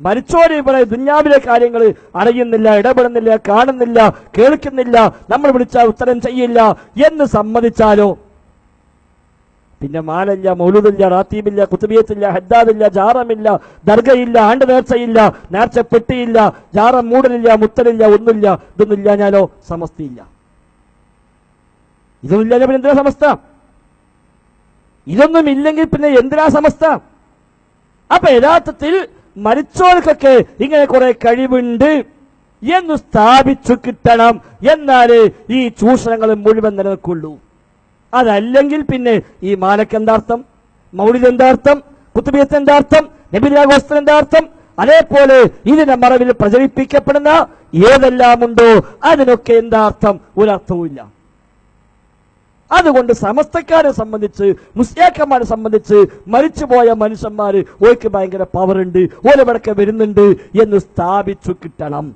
മരിച്ചോരെ ഇവിടെ ദുന്യാവിലെ കാര്യങ്ങൾ അറിയുന്നില്ല ഇടപെടുന്നില്ല കാണുന്നില്ല കേൾക്കുന്നില്ല നമ്മൾ വിളിച്ചാൽ ഉത്തരം ചെയ്യില്ല എന്ന് സമ്മതിച്ചാലോ? പിന്നെ മാലല്ല മൗലുദില്ല റാത്തീബില്ല കുത്തുബിയത്തില്ല ഹദ്ദാദില്ല ജാറമില്ല ദർഗയില്ല ആണ്ട് നേർച്ചയില്ല നേർച്ച പെട്ടിയില്ല ജാറം മൂടലില്ല മുത്തലില്ല ഒന്നുമില്ല ഇതൊന്നും ഞാനോ സമസ്തയില്ല. ഇതൊന്നുമില്ല ഞാൻ പിന്നെ എന്തിനാ സമസ്ത? ഇതൊന്നും ഇല്ലെങ്കിൽ പിന്നെ എന്തിനാ സമസ്ത? അപ്പൊ യഥാർത്ഥത്തിൽ മരിച്ചവർക്കൊക്കെ ഇങ്ങനെ കുറെ കഴിവുണ്ട് എന്ന് സ്ഥാപിച്ചു കിട്ടണം എന്നാലേ ഈ ചൂഷണങ്ങൾ മുഴുവൻ നിലനിൽക്കുള്ളൂ. അതല്ലെങ്കിൽ പിന്നെ ഈ മാലക്ക് എന്താർത്ഥം? മൗലിദ് എന്താർത്ഥം? കുത്തുബിയത്ത് എന്താർത്ഥം? നബിരാഘോസ്തൻ എന്താർത്ഥം? അതേപോലെ ഇതിന്റെ മറവിൽ പ്രചരിപ്പിക്കപ്പെടുന്ന ഏതെല്ലാമുണ്ടോ അതിനൊക്കെ എന്താർത്ഥം? ഒരർത്ഥവുമില്ല അതുകൊണ്ട് സമസ്തക്കാരെ സംബന്ധിച്ച് മുസ്ലിയാക്കന്മാരെ സംബന്ധിച്ച് മരിച്ചുപോയ മനുഷ്യന്മാർ ഓയ്ക്ക് ഭയങ്കര പവർ ഉണ്ട് ഓരവിടക്കെ വരുന്നുണ്ട് എന്ന് സ്ഥാപിച്ചു കിട്ടണം.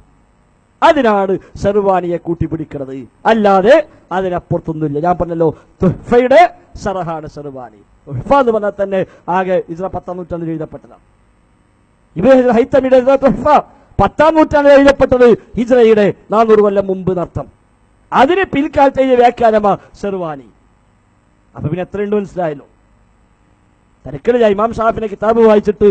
അതിനാണ് ഷെർവാനിയെ കൂട്ടിപ്പിടിക്കുന്നത് അല്ലാതെ അതിനപ്പുറത്തൊന്നുമില്ല. ഞാൻ പറഞ്ഞല്ലോ തുഹഫയുടെ ഷറഹാണ് ഷെർവാനി. തുഹഫ എന്ന് പറഞ്ഞാൽ തന്നെ ആകെ ഇസ്ര പത്താം നൂറ്റാണ്ടിൽ എഴുതപ്പെട്ടതാണ്. ഇബ്രാഹിം ഹൈത്തമിയുടെ തുഹഫ പത്താം നൂറ്റാണ്ടിൽ എഴുതപ്പെട്ടത് ഹിജ്രയുടെ നാനൂറ് കൊല്ലം മുമ്പ് നർത്തം അതിന് പിൽക്കാലത്തെ വ്യാഖ്യാനമാണ് വ്യാഖ്യാനമാ ഷെർവാനി. അപ്പൊ പിന്നെ എത്രയുണ്ട് മനസ്സിലായല്ലോ? തിരക്കില്ല ഇമാം ഷാഫിനെ കിതാബ് വായിച്ചിട്ട്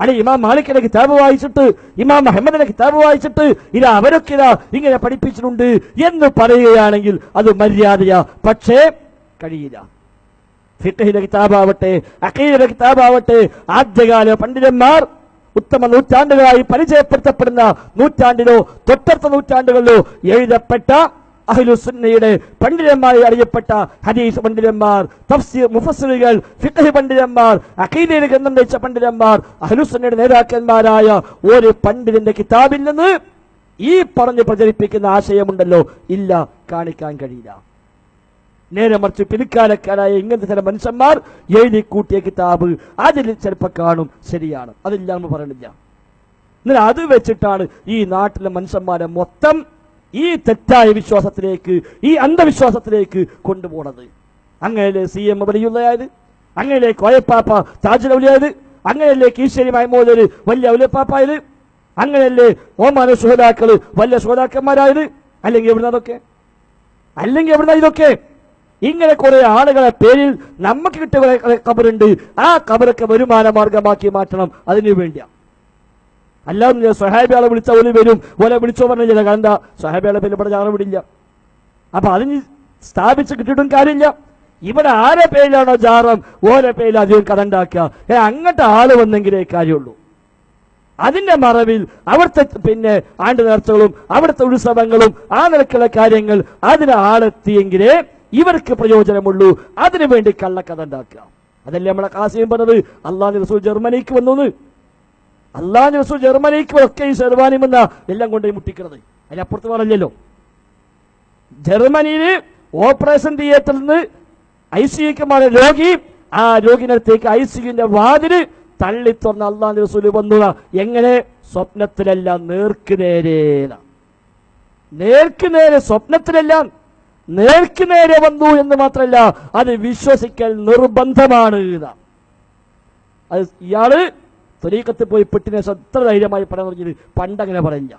അല്ലെ ഇമാം മാലിക്കിന്റെ കിതാബ് വായിച്ചിട്ട് ഇമാം മുഹമ്മദിന്റെ കിതാബ് വായിച്ചിട്ട് ഇത് അവരൊക്കെ ഇതാ ഇങ്ങനെ പഠിപ്പിച്ചിട്ടുണ്ട് എന്ന് പറയുകയാണെങ്കിൽ അത് മര്യാദയാ. പക്ഷേ കഴിയില്ല. ഫിഖഹിന്റെ കിതാബാവട്ടെ അഖീദിന്റെ കിതാബാവട്ടെ ആദ്യകാല പണ്ഡിതന്മാർ ഉത്തമ നൂറ്റാണ്ടുകളായി പരിചയപ്പെടുത്തപ്പെടുന്ന നൂറ്റാണ്ടിലോ തൊട്ടടുത്ത നൂറ്റാണ്ടുകളിലോ എഴുതപ്പെട്ട അഹ്ലുസുന്നയുടെ പണ്ഡിതന്മാരെ അറിയപ്പെട്ട ഹദീസ് പണ്ഡിതന്മാർ തഫ്സീർ മുഫസ്സിലുകൾ ഫിഖഹ് പണ്ഡിതന്മാർ അഖീദയിൽ ഗ്രന്ഥം രചിച്ച പണ്ഡിതന്മാർ അഹ്ലുസുന്നയുടെ നേതാക്കന്മാരായ ഒരു പണ്ഡിതന്റെ കിതാബിൽ നിന്ന് ഈ പറഞ്ഞ് പ്രചരിപ്പിക്കുന്ന ആശയമുണ്ടല്ലോ. ഇല്ല കാണിക്കാൻ കഴിയില്ല. നേരെ മറിച്ച് പിൽക്കാലക്കാരായ ഇങ്ങനത്തെ ചില മനുഷ്യന്മാർ എഴുതി കൂട്ടിയ കിതാബ് അതിൽ ചിലപ്പോൾ കാണും ശരിയാണ്. അതില്ല എന്ന് പറയണില്ല എന്നാൽ അത് വെച്ചിട്ടാണ് ഈ നാട്ടിലെ മനുഷ്യന്മാരെ മൊത്തം ഈ തെറ്റായ വിശ്വാസത്തിലേക്ക് ഈ അന്ധവിശ്വാസത്തിലേക്ക് കൊണ്ടുപോണത്. അങ്ങനെയല്ലേ സി എം വലിയുള്ളയായത് അങ്ങനെയല്ലേ കോയപ്പാപ്പ താജുലൗലിയായത് അങ്ങനെയല്ലേ കീശ്ശേരി മൈമോദര് വലിയ ഔലപ്പാപ്പായത് അങ്ങനെയല്ലേ ഓമാന സുഹതാക്കൾ വലിയ സുഹതാക്കന്മാരായത് അല്ലെങ്കിൽ എവിടുന്ന അതൊക്കെ അല്ലെങ്കിൽ എവിടുന്ന ഇതൊക്കെ? ഇങ്ങനെ കുറെ ആളുകളെ പേരിൽ നമുക്ക് കിട്ടിയ കബറുണ്ട് ആ കബറൊക്കെ വരുമാന മാർഗമാക്കി മാറ്റണം. അതിനു വേണ്ടിയാ. അല്ലാതെ സഹാബിയാളെ വിളിച്ച ഒരു വരും. ഓലെ വിളിച്ചോ പറഞ്ഞില്ല കണ്ട സഹാബിയാളെ പേര് ഇവിടെ ഞങ്ങൾ വിടില്ല. അപ്പൊ അതിന് സ്ഥാപിച്ച് കിട്ടിയിട്ടും കാര്യമില്ല. ഇവിടെ ആരെ പേരിലാണോ ജാറം? ഓരോ പേരിൽ അധികം കടണ്ടാക്കുക ഏ അങ്ങോട്ട് ആൾ വന്നെങ്കിലേ കാര്യമുള്ളൂ. അതിന്റെ മറവിൽ അവിടുത്തെ പിന്നെ ആണ്ട് നേർച്ചകളും അവിടുത്തെ ഉത്സവങ്ങളും ആ നിലക്കുള്ള കാര്യങ്ങൾ അതിന് ആളെത്തിയെങ്കിലേ ഇവർക്ക് പ്രയോജനമുള്ളൂ. അതിനു വേണ്ടി കള്ളക്കഥ ഉണ്ടാക്കുക. അതല്ലേ നമ്മളെ കാസിയും പറഞ്ഞത്? അള്ളാഹ് റസൂൽ ജർമ്മനിക്ക് വന്നു അള്ളാഹ് റസൂൽ ജർമ്മനിക്ക് ഒക്കെ ഈ ഷെർവാനിയും എന്ന എല്ലാം കൊണ്ട് മുട്ടിക്കുന്നത് അതിനപ്പുറത്ത് പറഞ്ഞല്ലോ. ജർമ്മനിയിൽ ഓപ്പറേഷൻ തിയേറ്ററിൽ നിന്ന് ഐ സിക്ക് മാറിയ രോഗി ആ രോഗിനടുത്തേക്ക് ഐ സിയുന്റെ വാതിൽ തള്ളി തുറന്ന അള്ളാഹ് റസൂൽ വന്നു എങ്ങനെ? സ്വപ്നത്തിലല്ല നേർക്ക് നേരെ നേർക്ക് നേരെ സ്വപ്നത്തിലെല്ലാം നേർക്ക് നേരെ വന്നു എന്ന് മാത്രമല്ല അത് വിശ്വസിക്കൽ നിർബന്ധമാണ്. അത് ഇയാൾ തൊലീക്കത്ത് പോയി പെട്ടിനെ എത്ര ധൈര്യമായി പറയാൻ തുടങ്ങിയത് പണ്ടങ്ങനെ പറയില്ല.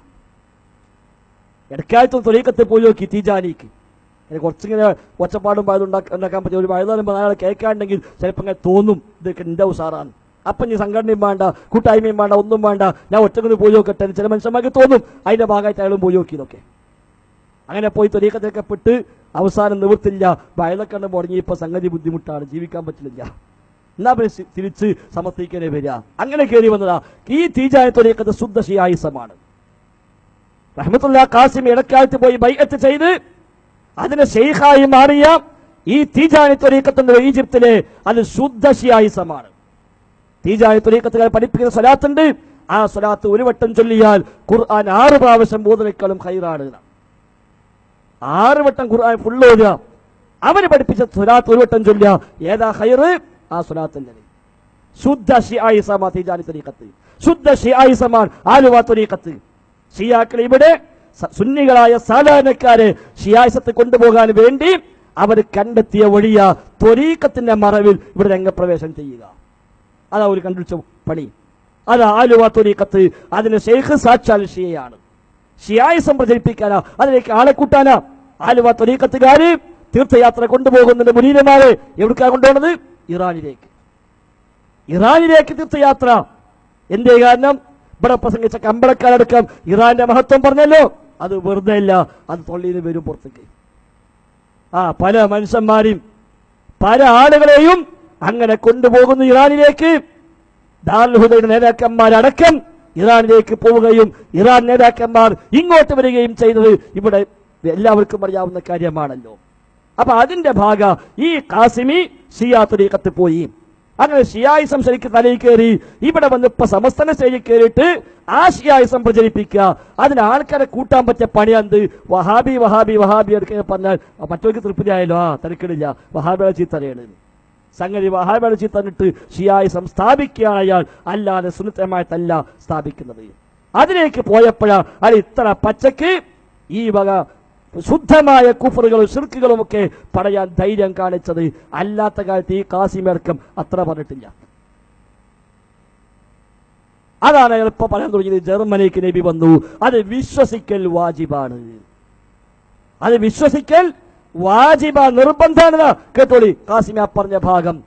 ഇടക്കാലത്തും തൊലീക്കത്ത് പോയി നോക്കി തീജാനിക്ക്. എനിക്ക് കുറച്ചിങ്ങനെ ഒച്ചപ്പാടും വയത് ഉണ്ടാക്കാൻ പറ്റിയ ഒരു വയത് പറയുമ്പോൾ അയാൾ കേൾക്കാണ്ടെങ്കിൽ ചിലപ്പോൾ അങ്ങനെ തോന്നും ഇതൊക്കെ എന്റെ ഉസാറാണ് അപ്പം നീ സംഘടനയും വേണ്ട കൂട്ടായ്മയും വേണ്ട ഒന്നും വേണ്ട. ഞാൻ ഒറ്റക്കൊന്ന് പോയി നോക്കട്ടെ ചില മനുഷ്യന്മാർക്ക് തോന്നും. അതിന്റെ ഭാഗമായിട്ട് അയാളും പോയി നോക്കി ഇതൊക്കെ അങ്ങനെ പോയി തൊലീക്കത്തേക്കപ്പെട്ട് അവസാനം നിവൃത്തില്ല. വയലക്കണ്ണ് മുടങ്ങി ഇപ്പൊ സംഗതി ബുദ്ധിമുട്ടാണ്. ജീവിക്കാൻ പറ്റില്ല. എന്നാ പിന്നെ തിരിച്ച് സമർത്ഥിക്കാനേ വരിക. അങ്ങനെ കയറി വന്നതാ ഈ തീജായ തൊലീക്കത്ത് ശുദ്ധ ഷിയായിസമാണ് റഹ്മത്തുള്ള കാസിം ഇടക്കാലത്ത് പോയി ബൈഅത്ത് ചെയ്ത് അതിന് ഷെയ്ഖായി മാറിയ ഈ തീജാനി തൊലീക്കത്തിന്റെ ഈജിപ്തിലെ അത് ശുദ്ധ ഷിയായിസമാണ് തീജാനി തൊലീക്കത്തുകാർ പഠിപ്പിക്കുന്ന സ്വലാത്തുണ്ട്. ആ സ്വലാത്ത് ഒരു വട്ടം ചൊല്ലിയാൽ ഖുർആൻ ആറ് പ്രാവശ്യം ബോധനേക്കാളും ഹൈറാണ് ആറ് വട്ടം ഖുർആൻ ഫുള്ള് ഓതുക. അവർ പഠിപ്പിച്ച സ്വലാത്ത് ഒരു വട്ടം ചൊല്ലുക ഏതാ ഹൈറ് ആ ശുദ്ധ ശുദ്ധ ആലുവ തരീഖത്ത്. ഷിയാക്കൾ ഇവിടെ സുന്നികളായ സാധാരണക്കാരെ ഷിയായിസത്ത് കൊണ്ടുപോകാൻ വേണ്ടി അവർ കണ്ടെത്തിയ വഴിയ ത്വരീക്കത്തിന്റെ മറവിൽ ഇവിടെ രംഗപ്രവേശം ചെയ്യുക. അതാ ഒരു കണ്ടുപിടിച്ച പണി. അതാ ആലുവ തൊരീക്കത്ത് അതിന് ഷെയ്ഖ് സാക്ഷാൽ ഷിയയാണ്. ഷിയായിസം പ്രചരിപ്പിക്കാനാ അതിലേക്ക് ആളെ കൂട്ടാനാ. ആലുവ തീർത്ഥയാത്ര കൊണ്ടുപോകുന്നതിന്റെ മുനീരന്മാരെ. എവിടേക്കാ കൊണ്ടുപോകുന്നത്? ഇറാനിലേക്ക്. ഇറാനിലേക്ക് തീർത്ഥയാത്ര. എന്തേ കാരണം ഇവിടെ പ്രസംഗിച്ച കമ്പളക്കാരടക്കം ഇറാന്റെ മഹത്വം പറഞ്ഞല്ലോ. അത് വെറുതെ ഇല്ല അത് തൊള്ളിയിൽ വരും പുറത്തേക്ക്. ആ പല മനുഷ്യന്മാരെയും പല ആളുകളെയും അങ്ങനെ കൊണ്ടുപോകുന്നു ഇറാനിലേക്ക്. ദാർഹുദയുടെ നേതാക്കന്മാരടക്കം ഇറാനിലേക്ക് പോവുകയും ഇറാൻ നേതാക്കന്മാർ ഇങ്ങോട്ട് വരികയും ചെയ്തത് ഇവിടെ എല്ലാവർക്കും അറിയാവുന്ന കാര്യമാണല്ലോ. അപ്പൊ അതിന്റെ ഭാഗ ഈ കാസിമി ഷിയാ തുരീക്കത്ത് പോയി. അങ്ങനെ ഷിയായിസം ശരിക്ക് തലയിൽ കയറി ഇവിടെ വന്ന് ഇപ്പൊ സമസ്തന സ്റ്റേജിൽ കയറിയിട്ട് ആ ഷിയായിസം പ്രചരിപ്പിക്കുക. അതിന് ആൾക്കാരെ കൂട്ടാൻ പറ്റിയ പണിയാന്ത്? വഹാബി വഹാബി വഹാബി എടുക്കുക പറഞ്ഞാൽ മറ്റവർക്ക് തൃപ്തിയായല്ലോ ആ തിരക്കിടില്ല. വഹാബിയുടെ ചീത്തറിയാണ് സംഗതി വഹാബിയുടെ ചീത്തന്നിട്ട് ഷിയായിസം സ്ഥാപിക്കുകയാണ് അയാൾ. അല്ലാതെ സുനിത്തമായിട്ടല്ല സ്ഥാപിക്കുന്നത്. അതിലേക്ക് പോയപ്പോഴാണ് അത് ഇത്ര പച്ചക്ക് ഈ വക ശുദ്ധമായ കുഫറുകളും ഷിർക്കുകളും ഒക്കെ പറയാൻ ധൈര്യം കാണിച്ചത് അല്ലാത്ത കാലത്ത് ഈ കാസിമേർക്കം അത്ര പറഞ്ഞിട്ടില്ല. അതാണ് ഇപ്പൊ പറയാൻ തുടങ്ങിയത്. ജർമ്മനിക്ക് നബി വന്നു. അത് വിശ്വസിക്കൽ വാജിബാണ്. അത് വിശ്വസിക്കൽ വാജിബ നിർബന്ധാണ് കേട്ടോളി കാസിമ പറഞ്ഞ ഭാഗം.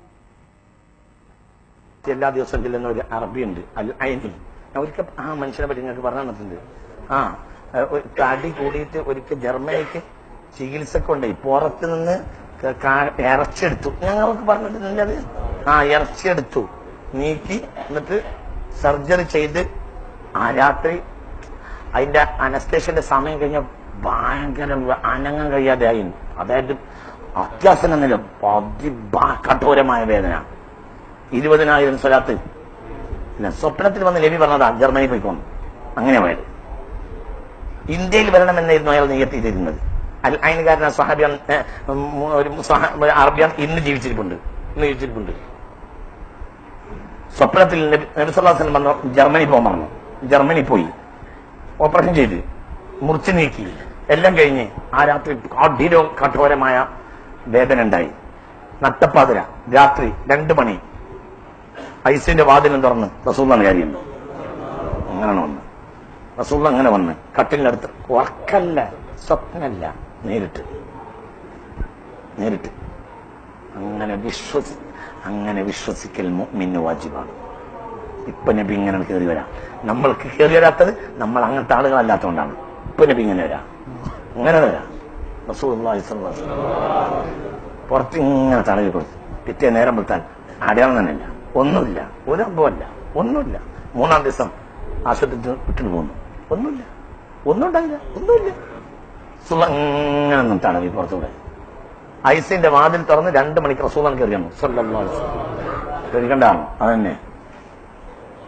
എല്ലാ ദിവസം ചെല്ലുന്ന ഒരു അറബിയുണ്ട്. അൽ ഐനി ഒരിക്കൽ ആ മനുഷ്യനെ പറ്റി നിങ്ങൾക്ക് പറഞ്ഞു ആ തടി കൂടിയിട്ട് ഒരിക്കൽ ജർമ്മനിക്ക് ചികിത്സ കൊണ്ടുപോയി പുറത്ത് നിന്ന് ഇറച്ചെടുത്തു. ഞങ്ങൾക്ക് പറഞ്ഞിട്ടുണ്ട് അത് ആ ഇറച്ചെടുത്തു. നീക്കി എന്നിട്ട് സർജറി ചെയ്ത് ആ രാത്രി അതിന്റെ അനസ്തേഷ്യന്റെ സമയം കഴിഞ്ഞ ഭയങ്കര അനങ്ങം കഴിയാതെ ആയി അതായത് അത്യാസന നില. കഠോരമായ വേദന. ഇരുപതിനായിരം സ്വലാത്ത് സ്വപ്നത്തിൽ വന്ന് ലവി പറഞ്ഞതാ ജർമ്മനി പോയിക്കോന്നു. അങ്ങനെ പോയത്. ഇന്ത്യയിൽ വരണമെന്നായിരുന്നു അയാൾ നിയത്തിയിരുന്നത് അൽ അയൻകാരന സഹാബി ഒരു അറബിയാൻ ഇന്ന് ജീവിച്ചിരിപ്പുണ്ട്. ഇന്ന് ജീവിച്ചിരിപ്പുണ്ട്. സ്വപ്നത്തിൽ നബി വന്നു ജർമ്മനി പോകാൻ പറഞ്ഞു. ജർമ്മനി പോയി. ഓപ്പറേഷൻ ചെയ്ത്. മുറിച്ചു നീക്കി. എല്ലാം കഴിഞ്ഞ് ആ രാത്രി കഠിനവും കഠോരമായ വേദന ഉണ്ടായി. നട്ടപ്പാതിര. രാത്രി രണ്ടു മണി. ഐസിന്റെ വാതിലും തുറന്ന് റസൂന്നാണ് കാര്യം. അങ്ങനെയാണ് വന്ന് റസൂള്ള അങ്ങനെ വന്ന് കട്ടിലിനടുത്ത് ഉറക്കല്ല സ്വപ്നമല്ല നേരിട്ട്. നേരിട്ട്. അങ്ങനെ വിശ്വസി അങ്ങനെ വിശ്വസിക്കൽ മിന്നു വാജിബാണ്. ഇപ്പൊ നബി ഇങ്ങനെ കയറി വരാം. നമ്മൾക്ക് കയറി വരാത്തത് നമ്മൾ അങ്ങനത്തെ ആളുകളല്ലാത്തതുകൊണ്ടാണ് ഇപ്പൊ നബി ഇങ്ങനെ വരാം. അങ്ങനെ വരാം. പുറത്ത് ഇങ്ങനെ തടവി കൊടുത്തു പിറ്റേ നേരം വിട്ടാൽ അടയാളം തന്നെയില്ല. ഒന്നുമില്ല. ഒരു അമ്പമല്ല ഒന്നുമില്ല. മൂന്നാം ദിവസം ആശുപത്രി വിട്ടിട്ട് പോന്നു. ഒന്നുമില്ല. ഒന്നും ഉണ്ടായില്ല ഒന്നുമില്ല. സുള്ള ഇങ്ങനെ നിന്ന് തടവി പുറത്തൂടെ ഐസിന്റെ വാതിൽ തുറന്ന് രണ്ട് മണിക്ക് റസൂലാണ് കയറിയാണ്. കയറിക്കണ്ടാണ് അതന്നെ.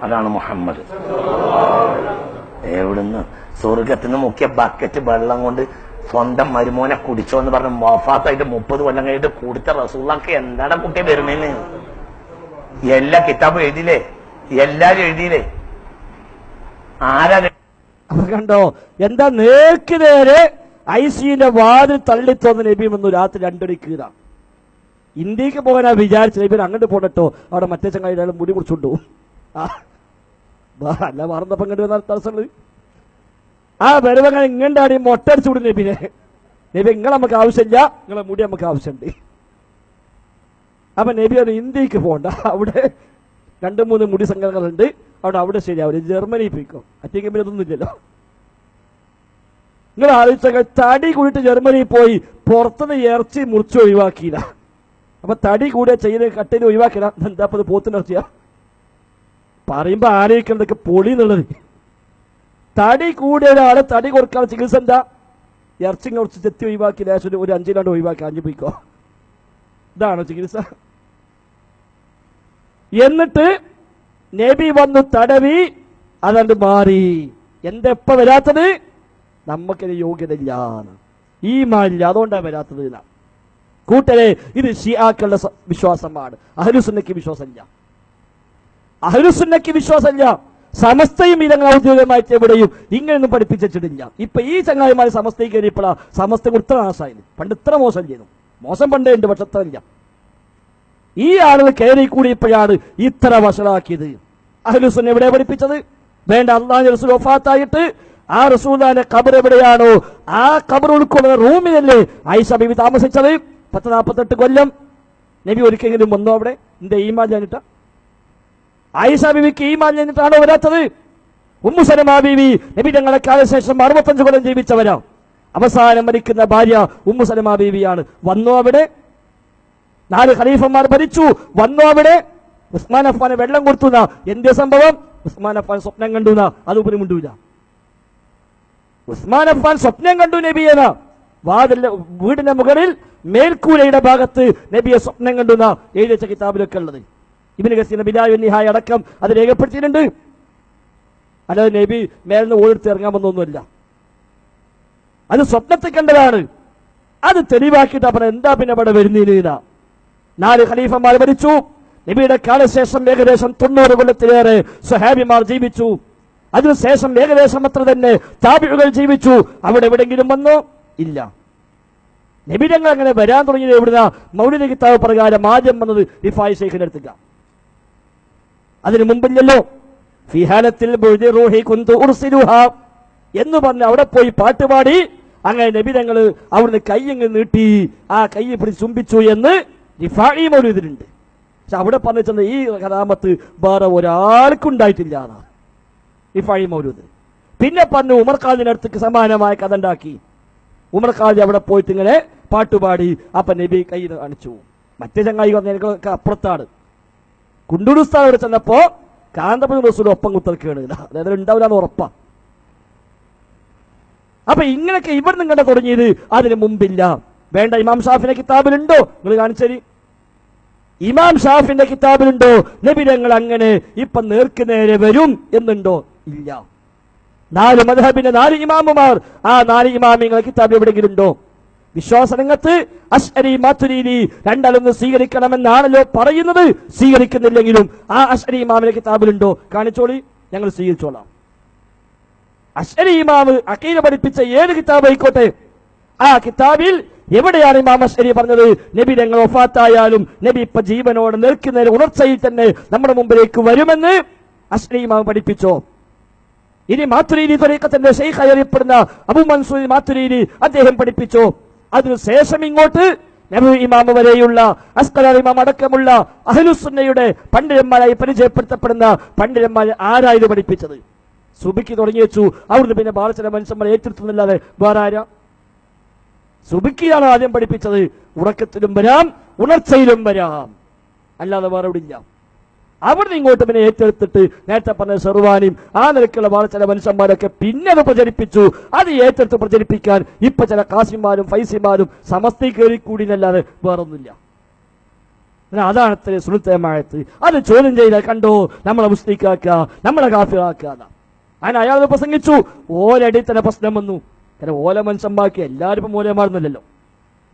അതാണ് മുഹമ്മദ്. എവിടുന്ന് സ്വർഗത്തിൽ നിന്ന് മുക്കിയ ബക്കറ്റ് വെള്ളം കൊണ്ട് സ്വന്തം മരുമോനെ കുടിച്ചോ എന്ന് പറഞ്ഞ് മോഫാത്തായിട്ട് മുപ്പത് കൊല്ലം കഴിഞ്ഞിട്ട് കുടിച്ച റസൂള്ളക്ക് എന്താണ് കുട്ടിയെ വരുന്നേന്ന്? എല്ലാ കിതാബും എഴുതിയില്ലേ? എല്ലാരും എഴുതിയില്ലേ? ആരാ അപ്പൊ കണ്ടോ എന്താ നേർക്ക് നേരെ ഐ സിന്റെ വാതിൽ തള്ളിത്തോന്ന നബി വന്നു രാത്രി രണ്ടടി കീറാ. ഇന്ത്യയ്ക്ക് പോകാനാ വിചാരിച്ച നബി അങ്ങോട്ട് പോകട്ടോ അവിടെ മറ്റേ ചങ്ങായി മുടി കുറിച്ചുണ്ടോ അല്ല മറന്നപ്പം കണ്ടു വന്ന തടസ്സമുള്ളത് ആ വരുവങ്ങനെ ഇങ്ങണ്ടാടി മൊട്ടടിച്ചു വിടും നബിനെ. നബി നിങ്ങളെ നമുക്ക് ആവശ്യമില്ല നിങ്ങളെ മുടി നമുക്ക് ആവശ്യമുണ്ട്. അപ്പൊ നബി അത് ഇന്ത്യയ്ക്ക് പോകണ്ട അവിടെ രണ്ട് മൂന്ന് മുടി സംഘടനകളുണ്ട്. അവിടെ അവിടെ ശരിയാവില്ല ജർമ്മനി പോയിക്കോ. അറ്റേക്ക് പിന്നെ ഇതൊന്നുമില്ലല്ലോ നിങ്ങൾ ആലോചിച്ച തടി കൂടിയിട്ട് ജർമ്മനി പോയി പുറത്തുനിന്ന് ഇറച്ചി മുറിച്ച് ഒഴിവാക്കിയില്ല. അപ്പൊ തടി കൂടിയ ചെയ്യുന്ന കട്ടിൽ ഒഴിവാക്കില്ല എന്താ അപ്പൊ പോത്തിനിറച്ചിയാ പറയുമ്പോ ആലോചിക്കണതൊക്കെ പൊളി എന്നുള്ളത്. തടി കൂടിയ ഒരാൾ തടി കൊടുക്കാൻ ചികിത്സ എന്താ? ഇറച്ചി കുറച്ച് ചെത്തി ഒഴിവാക്കി ലേശം ഒരു അഞ്ചിലാണ്ട് ഒഴിവാക്കി അഞ്ചു പോയിക്കോ. ഇതാണോ ചികിത്സ? എന്നിട്ട് നബി വന്നു തടവി അതണ്ട് മാറി. എന്തെപ്പ വരാത്തത്? നമുക്കൊരു യോഗ്യതയില്ലാണ് ഈ മാറില്ല അതുകൊണ്ടാണ് വരാത്തത്. കൂട്ടരെ ഇത് ഷിയാക്കളുടെ വിശ്വാസമാണ്. അഹലുസുന്നയ്ക്ക് വിശ്വാസമില്ല. അഹലുസുന്നയ്ക്ക് വിശ്വാസമില്ല. സമസ്തയും ഇതങ്ങൾ ഔദ്യോഗികമായി എവിടെയും ഇങ്ങനെയൊന്നും പഠിപ്പിച്ചിട്ടില്ല. ഇപ്പൊ ഈ ചങ്ങായിമാർ സമസ്തയിൽ കയറിയപ്പോഴാണ് സമസ്ത ഇത്ര നാശമായിരുന്നു പണ്ട് ഇത്ര മോശം ചെയ്യുന്നു മോശം പണ്ടേ ഉണ്ട് പക്ഷെ അത്ര ഇല്ല. ഈ ആളുകൾ കയറി കൂടിയപ്പോഴാണ് ഇത്ര വഷളാക്കിയത്. അഹ്ലുസുന്ന എവിടെ പഠിപ്പിച്ചത്? വേണ്ട അള്ളാഹു റസൂൽ വഫാത്തായിട്ട്. ആ റസൂലാന്റെ ഖബർ എവിടെയാണോ? ആ ഖബർ ഉൾക്കൊള്ളുന്ന റൂമിലല്ലേ ആയിഷ ബിബി താമസിച്ചത്? പത്ത് നാൽപ്പത്തെട്ട് കൊല്ലം. നബി ഒരിക്കലെങ്കിലും വന്നോ അവിടെ? എന്റെ ഈമാൻ ഞാനിട്ട. ആയിഷ ബിബിക്ക് ഈമാൻ ഞാനിട്ടാണോ വരാത്തത്? ഉമ്മു സലമാ ബീവി നബി തങ്ങളെ കാലശേഷം അറുപത്തഞ്ച് കൊല്ലം ജീവിച്ചവരാ. അവസാനം മരിക്കുന്ന ഭാര്യ ഉമ്മു സലമാ ബീവിയാണ്. വന്നോ അവിടെ? നാല് ഖലീഫന്മാർ ഭരിച്ചു. വന്നു അവിടെ? ഉസ്മാൻ അഫ്ഫാനെ വെള്ളം കൊടുത്തു എന്ത് സംഭവം? ഉസ്മാൻ അഫ്ഫാൻ സ്വപ്നം കണ്ടു അത് ഉപരി മുണ്ടൂല. ഉസ്മാൻ അഫ്ഫാൻ സ്വപ്നം കണ്ടു നബിയെന്ന വാതിലെ വീടിന്റെ മുകളിൽ മേൽക്കൂരയുടെ ഭാഗത്ത് നബിയെ സ്വപ്നം കണ്ടു എഴുതിച്ച കിതാബിലൊക്കെ ഉള്ളത്. ഇബിന് ഗസീന ബിലായു നിഹായ അടക്കം അത് രേഖപ്പെടുത്തിയിട്ടുണ്ട്. അല്ലാതെ നബി മേലിന് ഓടിട്ട് ഇറങ്ങാൻ അത് സ്വപ്നത്തിൽ കണ്ടതാണ്. അത് തെളിവാക്കിയിട്ട് അപ്പം എന്താ പിന്നെ ഇവിടെ വരുന്നില്ല നാല് ഖലീഫമാർ മരിച്ചു. നബിയുടെ കാലശേഷം ഏകദേശം തൊണ്ണൂറ് കൊല്ലത്തിലേറെ സുഹാബിമാർ ജീവിച്ചു. അതിനുശേഷം ഏകദേശം അത്ര തന്നെ താപികൾ ജീവിച്ചു. അവിടെ എവിടെങ്കിലും വന്നോ? ഇല്ല. നബിരങ്ങൾ അങ്ങനെ വരാൻ തുടങ്ങിയത് എവിടുന്ന? മൗലിക കിതാബ് പ്രകാരം ആദ്യം വന്നത് ഇഫായി ഷെയ്ഖിന്റെ അടുത്തില്ല അതിനു മുമ്പില്ലല്ലോ. ഫിഹാലത്തിൽ എന്ന് പറഞ്ഞ് അവിടെ പോയി പാട്ടുപാടി അങ്ങനെ നബിരങ്ങൾ അവിടുന്ന് കൈയങ്ങ് നീട്ടി. ആ കൈ പിടിച്ച് ചുംബിച്ചു എന്ന് റിഫായി മൗലൂദിലുണ്ട് പക്ഷെ അവിടെ പറഞ്ഞു ചെന്ന ഈ കലാമത്ത് വേറെ ഒരാൾക്കും ഉണ്ടായിട്ടില്ല എന്നാണ് റിഫായി മൗലൂദ് പിന്നെ പറഞ്ഞു ഉമർ ഖാദിന്റെ അടുത്തേക്ക് സമാനമായ കഥ ഉണ്ടാക്കി. ഉമർ ഖാദി അവിടെ പോയിട്ട് ഇങ്ങനെ പാട്ടുപാടി അപ്പൊ നബി കൈ കാണിച്ചു. മറ്റേ ചങ്ങായി പറഞ്ഞ എനിക്ക് അപ്പുറത്താണ്. കുണ്ടുടുസ്ഥാൻ അവിടെ ചെന്നപ്പോ കാന്തപുരം റസൂൽ ഒപ്പം കുത്തൽക്കാണ് അതായത് ഉണ്ടാവില്ല എന്ന് ഉറപ്പാ. അപ്പൊ ഇങ്ങനെയൊക്കെ ഇവിടെ നിങ്ങളുടെ തുടങ്ങിയത് അതിന് മുമ്പില്ല. വേണ്ട ഇമാം ഷാഫിനെ കിതാബിലുണ്ടോ? നിങ്ങൾ കാണിച്ചേരി. ഇമാം ഷാഫിന്റെ കിതാബിലുണ്ടോ? നബിരങ്ങൾ അങ്ങനെ ഇപ്പൊ നേർക്ക് നേരെ വരും എന്നുണ്ടോ? ഇല്ല. നാല് മധബിന്റെ നാല് ഇമാമുമാർ. ആ നാല് ഇമാമിങ്ങളെ കിതാബ് എവിടെയെങ്കിലും ഉണ്ടോ വിശ്വാസരംഗത്ത് അഷ്അരി മാത്തുരീതി രണ്ടാളൊന്ന് സ്വീകരിക്കണമെന്നാണല്ലോ പറയുന്നത്. സ്വീകരിക്കുന്നില്ലെങ്കിലും ആ അഷ്അരി ഇമാമിന്റെ കിതാബിലുണ്ടോ? കാണിച്ചോളി. ഞങ്ങൾ സ്വീകരിച്ചോളാം. അഷ്അരി ഇമാമ് അക്കീല പഠിപ്പിച്ച ഏത് കിതാബ് ആയിക്കോട്ടെ? ആ കിതാബിൽ എവിടെയാണ് മാമശ്ശേരി പറഞ്ഞത്? നബി ഞങ്ങൾ ഒഫാത്തായാലും നബി ഇപ്പൊ ജീവനോട് നിൽക്കുന്ന ഉണർച്ചയിൽ തന്നെ നമ്മുടെ മുമ്പിലേക്ക് വരുമെന്ന് അശ്ലീമാവ് പഠിപ്പിച്ചോ. ഇനി മാത്തുരീരി ത്വരീക്കത്തിന്റെ ഷെയ്ഖ് അറിയപ്പെടുന്ന അബു മൻസൂർ മാത്തുരീരി അദ്ദേഹം പഠിപ്പിച്ചു. അതിനുശേഷം ഇങ്ങോട്ട് നബു ഇമാമ വരെയുള്ള അസ്കലാർ ഇമാം അടക്കമുള്ള അഹലുസുന്നയുടെ പണ്ഡിതന്മാരായി പരിചയപ്പെടുത്തപ്പെടുന്ന പണ്ഡിതന്മാർ ആരായത് പഠിപ്പിച്ചത്? സുബിക്ക് തുടങ്ങി വെച്ചു അവിടുന്ന് പിന്നെ ബാലചന മനുഷ്യന്മാരെ ഏറ്റെടുത്തുന്നില്ലാതെ വേറെ ആരാ സുബിക്കിയാണ് ആദ്യം പഠിപ്പിച്ചത്. ഉറക്കത്തിലും വരാം ഉണർച്ചയിലും വരാം. അല്ലാതെ വേറെ ഇല്ല അവിടുന്ന് ഇങ്ങോട്ട് പിന്നെ ഏറ്റെടുത്തിട്ട് നേരത്തെ പറഞ്ഞ സർവാനിയും ആ നിലക്കുള്ള വളരെ ചില മനുഷ്യന്മാരൊക്കെ പിന്നെ അത് പ്രചരിപ്പിച്ചു. അത് ഏറ്റെടുത്ത് പ്രചരിപ്പിക്കാൻ ഇപ്പൊ ചില കാശിമാരും ഫൈസിമാരും സമസ്തി കയറി കൂടിയല്ലാതെ വേറൊന്നുമില്ല. അതാണ് അത്ര സുഹൃത്തമായത് അത് ചോദ്യം ചെയ്ത കണ്ടോ നമ്മളെ മുസ്ലിക്കാക്കുക നമ്മളെ കാഫിറാക്കുക അങ്ങനെ അയാൾ പ്രസംഗിച്ചു. ഓരടി തന്നെ പ്രശ്നം വന്നു. കാരണം ഓല മനസ്സമ്പാക്കി എല്ലാവരും ഇപ്പം മൂലമാർന്നല്ലോ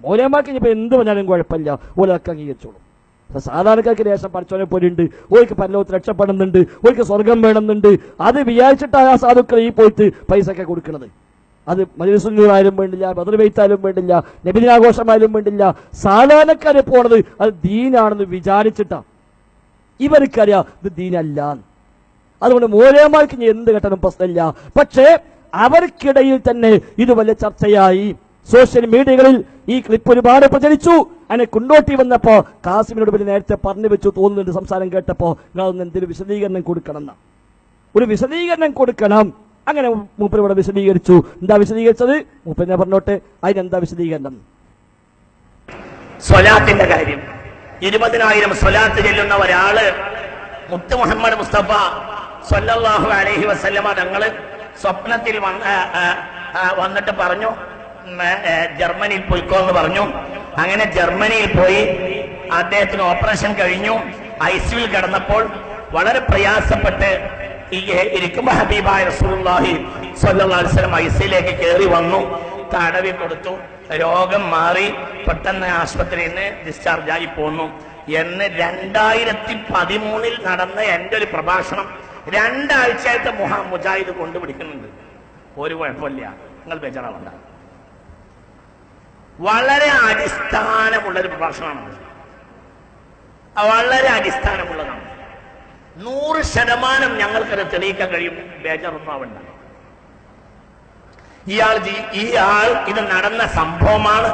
മൂലയമാക്കി ഇപ്പം എന്ത് പറഞ്ഞാലും കുഴപ്പമില്ല. ഓലൊക്കെ അംഗീകരിച്ചോളൂ അപ്പം സാധാരണക്കാർക്ക് ദേശം പഠിച്ചവനെ പോലെയുണ്ട് ഓർക്ക് പരലോകത്ത് രക്ഷപ്പെടുന്നുണ്ട് ഓർക്ക് സ്വർഗം വേണമെന്നുണ്ട്. അത് വിചാരിച്ചിട്ടാണ് ആ സാധുക്കൾ ഈ പോയിട്ട് പൈസ ഒക്കെ കൊടുക്കുന്നത് അത് മജുസുല്ലായാലും വേണ്ടില്ല ബദർ വെയ്ത്താലും വേണ്ടില്ല നബിദിനാഘോഷമായാലും വേണ്ടില്ല. സാധാരണക്കാരെ പോണത് അത് ദീനാണെന്ന് വിചാരിച്ചിട്ടാ. ഇവർക്കറിയാം ഇത് ദീനല്ല അതുകൊണ്ട് മൂലയമാർക്ക് ഇനി എന്ത് കെട്ടണം പ്രശ്നമില്ല. പക്ഷേ അവർക്കിടയിൽ തന്നെ ഇത് വലിയ ചർച്ചയായി. സോഷ്യൽ മീഡിയകളിൽ ഈ ക്ലിപ്പ് ഒരുപാട് പ്രചരിച്ചു. അതിനെ കൊണ്ടോട്ടി വന്നപ്പോ കാസിമിനോട് പിന്നെ നേരത്തെ പറഞ്ഞു വെച്ചു തോന്നുന്നുണ്ട് സംസാരം കേട്ടപ്പോ. നിങ്ങളൊന്ന് എന്തൊരു വിശദീകരണം കൊടുക്കണം ഒരു വിശദീകരണം കൊടുക്കണം. അങ്ങനെ മൂപ്പർ ഇവിടെ വിശദീകരിച്ചു. എന്താ വിശദീകരിച്ചത്? മൂപ്പരിനെ പറഞ്ഞോട്ടെ. അതിനെന്താ വിശദീകരണം? സ്വലാത്തിന്റെ കാര്യം. ഇരുപതിനായിരം സ്വലാത്ത് ചെല്ലുന്ന ഒരാൾ മുത്ത് മുഹമ്മദ് മുസ്തഫ സ്വല്ലാഹു അലഹി വസ്ലമ തങ്ങൾ സ്വപ്നത്തിൽ വന്ന് വന്നിട്ട് പറഞ്ഞു ജർമ്മനിയിൽ പോയിക്കോ എന്ന് പറഞ്ഞു. അങ്ങനെ ജർമ്മനിയിൽ പോയി അദ്ദേഹത്തിന് ഓപ്പറേഷൻ കഴിഞ്ഞു. ഐസിയുവിൽ കിടന്നപ്പോൾ വളരെ പ്രയാസപ്പെട്ട് ഇരിക്കുമ്പോ ഹബീബായ റസൂലുള്ളാഹി സ്വല്ലം ഐസിയിലേക്ക് കയറി വന്നു. തടവി കൊടുത്തു. രോഗം മാറി പെട്ടെന്ന് ആശുപത്രിയിൽ നിന്ന് ഡിസ്ചാർജായി പോന്നു. എന്ന് രണ്ടായിരത്തി പതിമൂന്നിൽ നടന്ന എന്റെ ഒരു പ്രഭാഷണം രണ്ടാഴ്ചയായിട്ട് മുഹ മുജാഹിദ് കൊണ്ടുപിടിക്കുന്നുണ്ട്. ഒരു കുഴപ്പമില്ല. നിങ്ങൾ ബേജാറാവണ്ട. വളരെ അടിസ്ഥാനമുള്ള ഒരു പ്രഭാഷണമാണ് വളരെ അടിസ്ഥാനമുള്ളതാണ്. നൂറ് ശതമാനം ഞങ്ങൾക്കത് തെളിയിക്കാൻ കഴിയും. ബേജാറൊന്നും ആവണ്ട ഇയാൾ ഈ ആൾ ഇത് നടന്ന സംഭവമാണ്.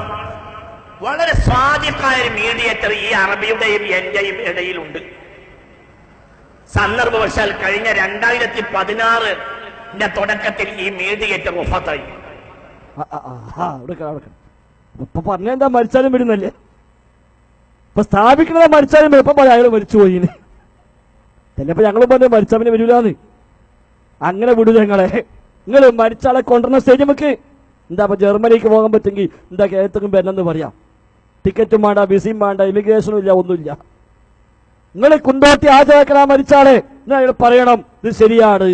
വളരെ സ്വാധീനമായ ഒരു മീഡിയേറ്റർ ഈ അറബിയുടെയും എന്റെയും ഇടയിലുണ്ട്. സന്ദർഭവശാൽ കഴിഞ്ഞ രണ്ടായിരത്തി പതിനാറിന്റെ തുടക്കത്തിൽ ഈ അവിടെ നിൽക്കണം. ഇപ്പൊ പറഞ്ഞെന്താ മരിച്ചാലും വരുന്നല്ലേ? ഇപ്പൊ സ്ഥാപിക്കുന്നത് മരിച്ചാലും വരും. ഇപ്പൊ അയാൾ മരിച്ചുപോയി ചിലപ്പോ ഞങ്ങളും പറഞ്ഞു മരിച്ചവന് വരൂലാന്ന്. അങ്ങനെ വിടൂ ഞങ്ങളെ. നിങ്ങൾ മരിച്ചാളെ കൊണ്ടുവരുന്ന സ്റ്റേജ് നമുക്ക് എന്താ ഇപ്പൊ ജർമ്മനിക്ക് പോകാൻ പറ്റുമെങ്കിൽ എന്താ കേരളത്തിലും വരണമെന്ന് പറയാം. ടിക്കറ്റും വേണ്ട വിസയും വേണ്ട ഇമിഗ്രേഷനും ഇല്ല ഒന്നുമില്ല. നിങ്ങൾ കുന്തോട്ടി ആചാരക്കല മരിച്ചാളെ. എന്ന് അയാൾ പറയണം ഇത് ശരിയാണ്.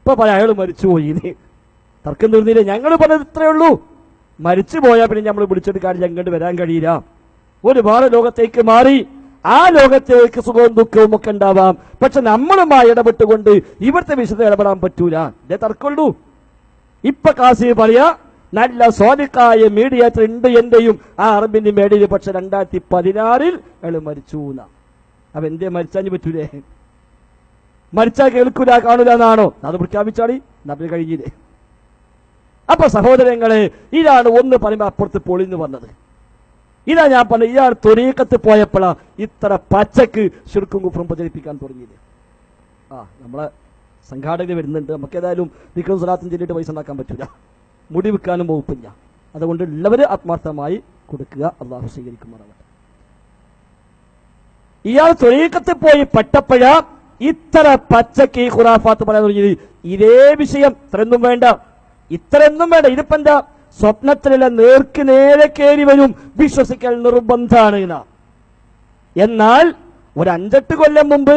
ഇപ്പൊ പറയാം അയാൾ മരിച്ചുപോയി. ഇനി തർക്കം തീർന്നില്ല. ഞങ്ങൾ പറഞ്ഞത് ഇത്രയേ ഉള്ളൂ. മരിച്ചു പോയാൽ പിന്നെ നമ്മൾ വിളിച്ചെടുക്കാൻ ഞങ്ങൾക്ക് വരാൻ കഴിയില്ല. ഒരുപാട് ലോകത്തേക്ക് മാറി ആ ലോകത്തേക്ക് സുഖവും ദുഃഖവും ഒക്കെ ഉണ്ടാവാം. പക്ഷെ നമ്മളുമായി ഇടപെട്ടുകൊണ്ട് ഇവിടുത്തെ വിശുദ്ധ ഇടപെടാൻ പറ്റൂല. ഇതേ തർക്കമുള്ളൂ. ഇപ്പൊ കാസി പറയാ നല്ല സ്വാദിക്കായ മീഡിയേറ്റർ ഉണ്ട് എന്റെയും ആ അറബിന്റെ മേടിയിൽ പക്ഷെ രണ്ടായിരത്തി പതിനാറിൽ അയാൾ മരിച്ചു അപ്പൊ എന്തേ മരിച്ചാഞ്ഞ് പറ്റൂലേ? മരിച്ചാൽ കേൾക്കൂല കാണൂല എന്നാണോ? അത് പ്രഖ്യാപിച്ചാടി നബി കഴിഞ്ഞില്ലേ? അപ്പൊ സഹോദരങ്ങളെ ഇതാണ് ഒന്ന് പറയുമ്പോ അപ്പുറത്ത് പൊളിന്ന് പറഞ്ഞത് ഇതാ ഞാൻ പറഞ്ഞത് ഇയാൾ തൊരീക്കത്ത് പോയപ്പോഴാ ഇത്ര പച്ചക്ക് ശുർക്കും കുഫറും പ്രചരിപ്പിക്കാൻ തുടങ്ങിയത്. ആ നമ്മളെ സംഘാടകർ വരുന്നുണ്ട്. നമുക്ക് ഏതായാലും നിക്കും സ്വലാത്തും ചെല്ലിട്ട് പൈസ ഉണ്ടാക്കാൻ പറ്റില്ല മുടി വെക്കാനും വകുപ്പില്ല. അതുകൊണ്ട് ഉള്ളവര് ആത്മാർത്ഥമായി കൊടുക്കുക. അള്ളാഹു സ്വീകരിക്കുമാറാവട്ടെ. ഇയാൾ തൊരീക്കത്ത് പോയി പെട്ടപ്പോഴ ഇത്ര പച്ചക്ക് ഈ ഖുറാഫാത്ത് പറയാൻ തുടങ്ങിയത് ഇതേ വിഷയം. ഇത്രയൊന്നും വേണ്ട. ഇത്രയൊന്നും വേണ്ട. ഇതിപ്പോ എന്താ? സ്വപ്നത്തിലുള്ള നേർക്ക് നേരെ കയറി വരും. വിശ്വസിക്കൽ നിർബന്ധാണ് എന്നാ. എന്നാൽ ഒരു അഞ്ചെട്ട് കൊല്ലം മുമ്പ്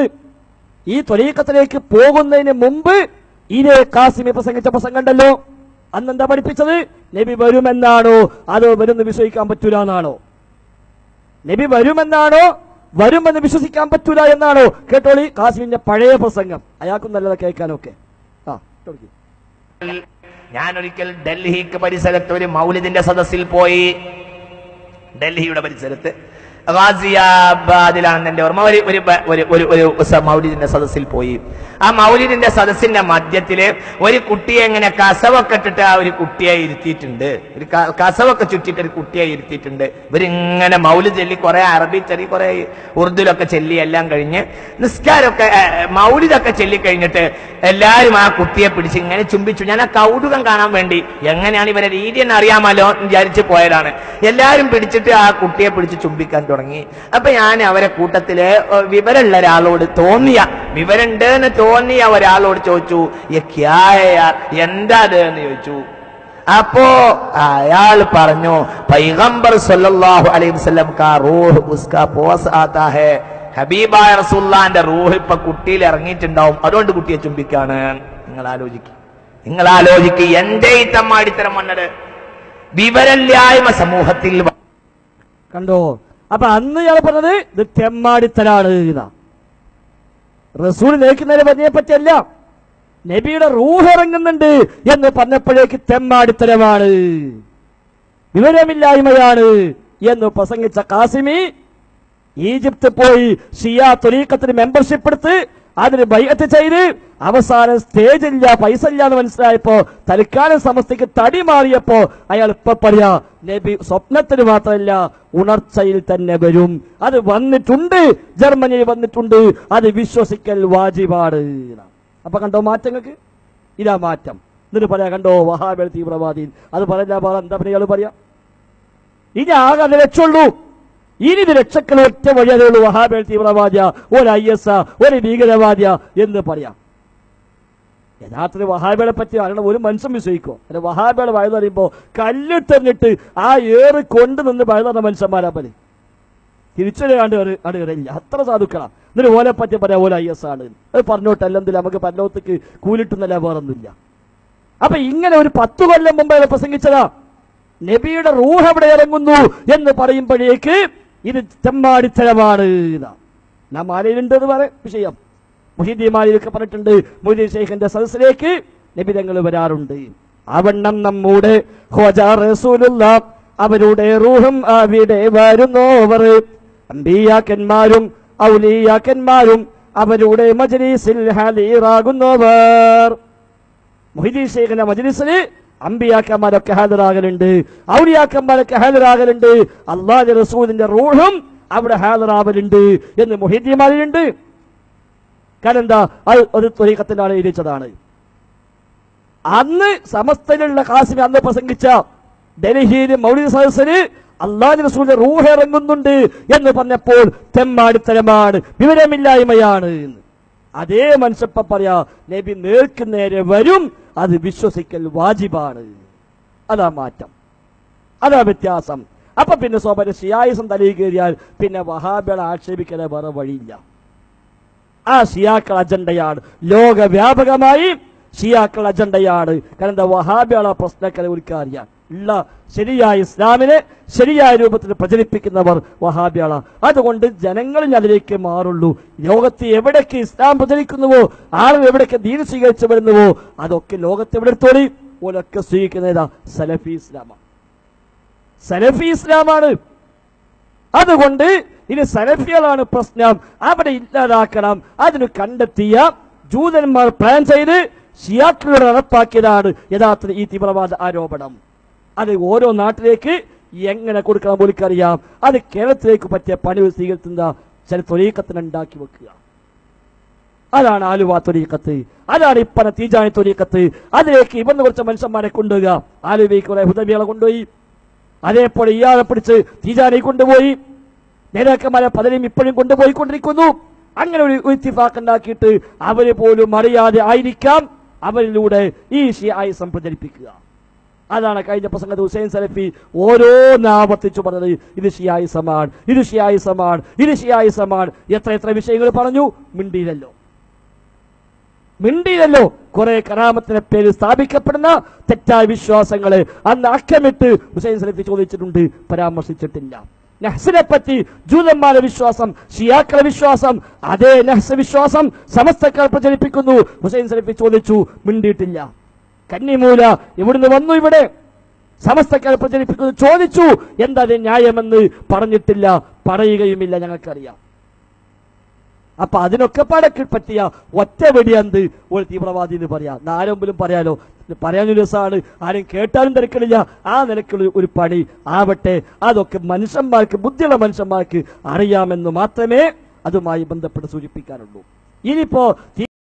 ഈ തൊലീക്കത്തിലേക്ക് പോകുന്നതിന് മുമ്പ് ഇതേ കാസിമി പ്രസംഗിച്ച പ്രസംഗം ഉണ്ടല്ലോ അന്നെന്താ പഠിപ്പിച്ചത്? നബി വരുമെന്നാണോ? അതോ വരുമെന്ന് വിശ്വസിക്കാൻ പറ്റൂലെന്നാണോ? നബി വരുമെന്നാണോ? വരുമെന്ന് വിശ്വസിക്കാൻ പറ്റൂല എന്നാണോ? കേട്ടോളി കാസിമിന്റെ പഴയ പ്രസംഗം. അയാൾക്കും നല്ലത് കേൾക്കാനൊക്കെ. ആ. ഞാൻ ഒരിക്കൽ ഡൽഹിക്ക് പരിസരത്ത് ഒരു മൗലിദിന്റെ സദസ്സിൽ പോയി. ഡൽഹിയുടെ പരിസരത്ത്. ഗാസിയാബാദിലാണ് എന്റെ ഓർമ്മ. ഒരു ഒരു ഒരു ഒരു മൗലിദിന്റെ സദസ്സിൽ പോയി. ആ മൗലിദിന്റെ സദസ്സിന്റെ മധ്യത്തിൽ ഒരു കുട്ടിയെ ഇങ്ങനെ കസവൊക്കെ ഇട്ടിട്ട് ആ ഒരു കുട്ടിയെ ഇരുത്തിയിട്ടുണ്ട്. ഒരു കസവൊക്കെ ചുറ്റിട്ട് ഒരു കുട്ടിയെ ഇരുത്തിയിട്ടുണ്ട്. ഇവരിങ്ങനെ മൗലി ചൊല്ലി കുറെ അറബി ചെറിയ കുറെ ഉറുദുലൊക്കെ ചെല്ലി എല്ലാം കഴിഞ്ഞ് നിസ്കാരമൊക്കെ മൗലിതൊക്കെ ചൊല്ലി കഴിഞ്ഞിട്ട് എല്ലാരും ആ കുട്ടിയെ പിടിച്ച് ഇങ്ങനെ ചുംബിച്ചു. ഞാൻ ആ കൗതുകം കാണാൻ വേണ്ടി എങ്ങനെയാണ് ഇവരെ രീതി എന്ന് അറിയാമല്ലോ വിചാരിച്ച് പോയതാണ്. എല്ലാരും പിടിച്ചിട്ട് ആ കുട്ടിയെ പിടിച്ച് ചുംബിക്കാൻ തുടങ്ങി. അപ്പൊ ഞാൻ അവരെ കൂട്ടത്തിൽ വിവരമുള്ള ഒരാളോട് തോന്നിയ വിവരണ്ട് എന്ന് തോന്നിയ ഒരാളോട് ചോദിച്ചു "യെ ക്യാ ഹേ യാർ? എന്താ എന്ന് ചോദിച്ചു. അപ്പോ അയാൾ പറഞ്ഞു പൈഗംബർ സല്ലല്ലാഹു അലൈഹി കാ റൂഹ് ഉസ്കാ പോസ് ഹബീബായ റസൂല്ലാന്റെ റൂഹ് ഇപ്പൊ കുട്ടിയിൽ ഇറങ്ങിയിട്ടുണ്ടാവും. അതുകൊണ്ട് കുട്ടിയെ ചുംബിക്കാണ്. നിങ്ങൾ ആലോചിക്കും നിങ്ങൾ ആലോചിക്കുക എന്റെ ഈ തമ്മാടിത്തരം വന്നത്. വിവരല്ലായ്മ സമൂഹത്തിൽ കണ്ടോ? അപ്പൊ അന്ന് ഇയാൾ പറഞ്ഞത് ഇത് തെമ്മാടിത്തലാണ് റസൂൽ നേക്കുന്നതിനെ പതിയെ പറ്റിയല്ല. നബിയുടെ റൂഹ് ഇറങ്ങുന്നുണ്ട് എന്ന് പറഞ്ഞപ്പോഴേക്ക് തെമ്മാടിത്തരമാണ്. വിവരമില്ലായ്മയാണ് എന്ന് പ്രസംഗിച്ച കാസിമി ഈജിപ്ത് പോയി ഷിയ തൊലീക്കത്തിന് മെമ്പർഷിപ്പ് എടുത്ത് അതിന് ബൈഅത്ത് ചെയ്ത് അവസാനം സ്റ്റേജ് ഇല്ല പൈസ ഇല്ല എന്ന് മനസ്സിലായപ്പോ തൽക്കാലം സമസ്തയ്ക്ക് തടി മാറിയപ്പോ അയാൾ ഇപ്പൊ പറയാ നബി സ്വപ്നത്തിന് മാത്രമല്ല ഉണർച്ചയിൽ തന്നെ വരും. അത് വന്നിട്ടുണ്ട് ജർമ്മനിയിൽ വന്നിട്ടുണ്ട് അത് വിശ്വസിക്കൽ വാജിപാട് അപ്പൊ കണ്ടോ മാറ്റങ്ങൾക്ക്? ഇതാ മാറ്റം. എന്നിട്ട് പറയാ കണ്ടോ വഹാബൽ തീവ്രവാദി. അത് പറയില്ല പറ എന്താ പറയാ? ഇനി ആകെ അത് രക്ഷയുള്ളൂ ഇനി ഇത് ഒറ്റ വഴി വഹാബേൽ തീവ്രവാദിയ. ഒരു ഐ എസ് ഒരു ഭീകരവാദിയ എന്ന് പറയാം. യഥാർത്ഥത്തിൽ വഹാബികളെ പറ്റി അറിയണം. ഒരു മനുഷ്യൻ വിശ്വസിക്കോ? അല്ലെ വഹാബികളെ അറിയുമ്പോൾ പറയുമ്പോ കല്ലെത്തെറിഞ്ഞിട്ട് ആ ഏറ് കൊണ്ട് നിന്ന് വയതറിഞ്ഞ മനുഷ്യന്മാരാ പതി തിരിച്ചൊരു കണ്ട് അടുകറില്ല അത്ര സാധുക്കളാ. എന്നിട്ട് ഓലെ പറ്റി പറയാം ഓല ഐ എസ് ആണ്. അത് പറഞ്ഞോട്ടെ അല്ലെങ്കിൽ നമുക്ക് പല്ലോത്തേക്ക് കൂലിട്ടുന്നല്ല വേറൊന്നുമില്ല. അപ്പൊ ഇങ്ങനെ ഒരു പത്തു കൊല്ലം മുമ്പ് പ്രസംഗിച്ചതാ. നബിയുടെ റൂഹ് അവിടെ ഇറങ്ങുന്നു എന്ന് പറയുമ്പോഴേക്ക് ഇത് ചെമ്മാടിത്തരമാണ് ഇതാ നാം. മാലയിലുണ്ട് എന്ന് പറ വിഷയം. മുഹിദ്ദീമാരിയൊക്കെ പറഞ്ഞിട്ടുണ്ട് മുഹിദി ഷെയ്ഖിന്റെ സദസ്സിലേക്ക് നിബിതങ്ങൾ വരാറുണ്ട്. അവണ്ണം നമ്മുടെ അവരുടെ റൂഹം അവിടെ വരുന്നോവർ അമ്പിയാക്കന്മാരും ഔലിയാക്കന്മാരും അവരുടെ മജ്ലിസിൽ ഹാജരാകുന്നവർ മുഹിദി ഷെയ്ഖിന്റെ മജ്ലിസിൽ അമ്പിയാക്കന്മാരൊക്കെ ഹാജരാകലുണ്ട് ഔലിയാക്കന്മാരൊക്കെ ഹാജരാകലുണ്ട്. അള്ളാഹ് റസൂലിന്റെ റൂഹും അവിടെ ഹാജരാവലുണ്ട് എന്ന് മൊഹിദ്യമാരിലുണ്ട് കാരണം എന്താ? അത് ഒരു ത്വരീക്കത്തിലാണ് ഇരിച്ചതാണ് അന്ന് സമസ്തയിലുള്ള കാസിമി അന്ന് പ്രസംഗിച്ച ഡൽഹിയിലെ മൗലിക സദസ്സിന് അള്ളാഹു റസൂലിന്റെ റൂഹ് ഇറങ്ങുന്നുണ്ട് എന്ന് പറഞ്ഞപ്പോൾ തെമ്മാടിത്തരമാണ് വിവരമില്ലായ്മയാണ്. അതേ മനുഷ്യപ്പ പറയാ നബി നേർക്ക് നേരെ വരും അത് വിശ്വസിക്കൽ വാജിബാണ്. അതാ മാറ്റം. അതാ വ്യത്യാസം. അപ്പൊ പിന്നെ സ്വാഭാവിക ഷിയായിസം തലയിൽ കയറിയാൽ പിന്നെ വഹാബികളെ ആക്ഷേപിക്കാൻ വേറെ വഴിയില്ല. ആ ഷിയാക്കൾ അജണ്ടയാണ്. ലോകവ്യാപകമായി ഷിയാക്കൾ അജണ്ടയാണ്. കാരണം എന്താ വഹാബികളെ പ്രശ്നക്കാരെ ഒരു അറിയാം ഉള്ള ശരിയായ ഇസ്ലാമിനെ ശരിയായ രൂപത്തിൽ പ്രചരിപ്പിക്കുന്നവർ വഹാബിയാള അതുകൊണ്ട് ജനങ്ങളിൽ അതിലേക്ക് മാറുള്ളൂ. ലോകത്ത് എവിടേക്ക് ഇസ്ലാം പ്രചരിക്കുന്നുവോ ആളുകൾ എവിടേക്ക് ദീൻ സ്വീകരിച്ചു വരുന്നുവോ അതൊക്കെ ലോകത്ത് എവിടെ എടുത്തോളി? ഓലൊക്കെ സ്വീകരിക്കുന്നതാ സലഫി ഇസ്ലാമാണ് സലഫി ഇസ്ലാമാണ്. അതുകൊണ്ട് ഇനി സലഫികളാണ് പ്രശ്നം. അവിടെ ഇല്ലാതാക്കണം. അതിന് കണ്ടെത്തിയ ജൂതന്മാർ പ്ലാൻ ചെയ്ത് ഷിയാക്കളുടെ നടപ്പാക്കിയതാണ് യഥാർത്ഥത്തിൽ ഈ തീവ്രവാദ ആരോപണം. അത് ഓരോ നാട്ടിലേക്ക് എങ്ങനെ കൊടുക്കണം പോലിക്കറിയാം അത് കേരളത്തിലേക്ക് പറ്റിയ പണി സ്വീകരിക്കുന്ന ചില തൊലീക്കത്തിന് ഉണ്ടാക്കി വെക്കുക. അതാണ് ആലുവ തൊലീക്കത്ത് അതാണ് ഇപ്പന തീജാനി തൊലീക്കത്ത് അതിലേക്ക് ഇവന്ന് കുറച്ച് മനുഷ്യന്മാരെ കൊണ്ടുവരിക. ആലുവയ്ക്ക് കുറെ ഹുദമികളെ കൊണ്ടുപോയി. അതേപോലെ ഇയാളെ പിടിച്ച് തീജാനി കൊണ്ടുപോയി. നേതാക്കന്മാരെ പലരും ഇപ്പോഴും കൊണ്ടുപോയിക്കൊണ്ടിരിക്കുന്നു. അങ്ങനെ ഒരു ഉണ്ടാക്കിയിട്ട് അവർ പോലും അറിയാതെ ആയിരിക്കാം അവരിലൂടെ ഈ ഷിയായിസം പ്രചരിപ്പിക്കുക അതാണ് കഴിഞ്ഞ പ്രസംഗത്തിൽ ഹുസൈൻ സലഫി ഓരോ ആവർത്തിച്ചു പറഞ്ഞത്. ഇത് ഷിയായിസമാണ് ഇത് ഷിയായിസമാണ് ഇത് ഷിയായിസമാണ് എത്ര എത്ര വിഷയങ്ങൾ പറഞ്ഞു? മിണ്ടിയില്ലല്ലോ. മിണ്ടിയില്ലല്ലോ. കുറെ കറാമത്തിന്റെ പേര് സ്ഥാപിക്കപ്പെടുന്ന തെറ്റായ വിശ്വാസങ്ങളെ അന്ന് അക്കമിട്ട് ഹുസൈൻ സലഫി ചോദിച്ചിട്ടുണ്ട്. പരാമർശിച്ചിട്ടില്ല. നഹ്സിനെ പറ്റി ജൂതന്മാരുടെ വിശ്വാസം ഷിയാക്കളുടെ വിശ്വാസം അതേ നെഹ്സ വിശ്വാസം സമസ്തക്കാർ പ്രചരിപ്പിക്കുന്നു. ഹുസൈൻ സലഫി ചോദിച്ചു മിണ്ടിയിട്ടില്ല. കന്നിമൂല ഇവിടുന്ന് വന്നു ഇവിടെ. സമസ്തക്കാരെ പ്രചരിപ്പിക്കുന്നു. ചോദിച്ചു എന്താ ന്യായമെന്ന്? പറഞ്ഞിട്ടില്ല. പറയുകയുമില്ല ഞങ്ങൾക്കറിയാം. അപ്പൊ അതിനൊക്കെ പടക്കിൽ പറ്റിയ ഒറ്റ വെടിയന്ത് ഒരു തീവ്രവാദി എന്ന് പറയാം. ആരെങ്കിലും പറയാലോ. പറയാനൊരു രസമാണ് ആരും കേട്ടാലും തിരക്കണില്ല ആ നിലക്കുള്ള ഒരു പണി ആവട്ടെ. അതൊക്കെ മനുഷ്യന്മാർക്ക് ബുദ്ധിയുള്ള മനുഷ്യന്മാർക്ക് അറിയാമെന്ന് മാത്രമേ അതുമായി ബന്ധപ്പെട്ട് സൂചിപ്പിക്കാനുള്ളൂ. ഇനിയിപ്പോ